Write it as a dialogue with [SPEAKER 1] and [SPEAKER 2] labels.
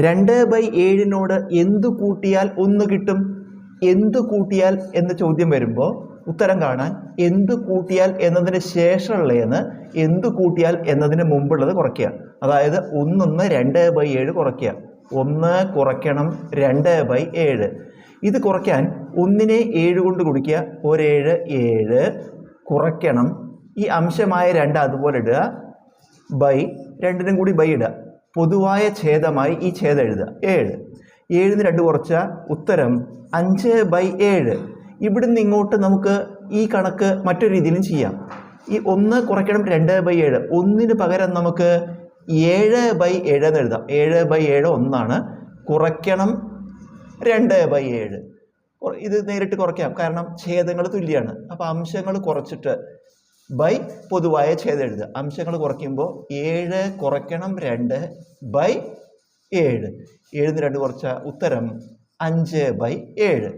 [SPEAKER 1] രണ്ട് ബൈ ഏഴിനോട് എന്ത് കൂട്ടിയാൽ ഒന്ന് കിട്ടും? എന്ത് കൂട്ടിയാൽ എന്ന ചോദ്യം വരുമ്പോൾ ഉത്തരം കാണാൻ എന്ത് കൂട്ടിയാൽ എന്നതിന് ശേഷമുള്ളതെന്ന് എന്ത് കൂട്ടിയാൽ എന്നതിന് മുമ്പുള്ളത് കുറയ്ക്കുക. അതായത് ഒന്നൊന്ന് രണ്ട് ബൈ ഏഴ് കുറയ്ക്കുക. ഒന്ന് കുറയ്ക്കണം രണ്ട് ബൈ ഏഴ്. ഇത് കുറയ്ക്കാൻ ഒന്നിനെ ഏഴ് കൊണ്ട് കുടിക്കുക ഒരേഴ് ഏഴ് കുറയ്ക്കണം. ഈ അംശമായ രണ്ട് അതുപോലെ ഇടുക. ബൈ രണ്ടിനും കൂടി ബൈ ഇടുക. പൊതുവായ ഛേദമായി ഈ ഛേദം എഴുതുക. ഏഴ്. ഏഴിന് രണ്ട് കുറച്ച ഉത്തരം അഞ്ച് ബൈ ഏഴ്. ഇവിടുന്ന് ഇങ്ങോട്ട് നമുക്ക് ഈ കണക്ക് മറ്റൊരു രീതിയിലും ചെയ്യാം. ഈ ഒന്ന് കുറയ്ക്കണം രണ്ട് ബൈ ഏഴ്. ഒന്നിന് പകരം നമുക്ക് ഏഴ് ബൈ ഏഴ് എന്ന് എഴുതാം. ഏഴ് ബൈ ഏഴ് ഒന്നാണ്. കുറയ്ക്കണം രണ്ട് ബൈ ഏഴ്. ഇത് നേരിട്ട് കുറയ്ക്കാം. കാരണം ഛേദങ്ങൾ തുല്യമാണ് അപ്പോൾ അംശങ്ങൾ കുറച്ചിട്ട് ബൈ പൊതുവായ ഛേദം എഴുതുക അംശങ്ങൾ കുറയ്ക്കുമ്പോൾ ഏഴ് കുറയ്ക്കണം രണ്ട് ബൈ ഏഴ്. ഏഴിന് രണ്ട് കുറച്ച ഉത്തരം അഞ്ച് ബൈ ഏഴ്.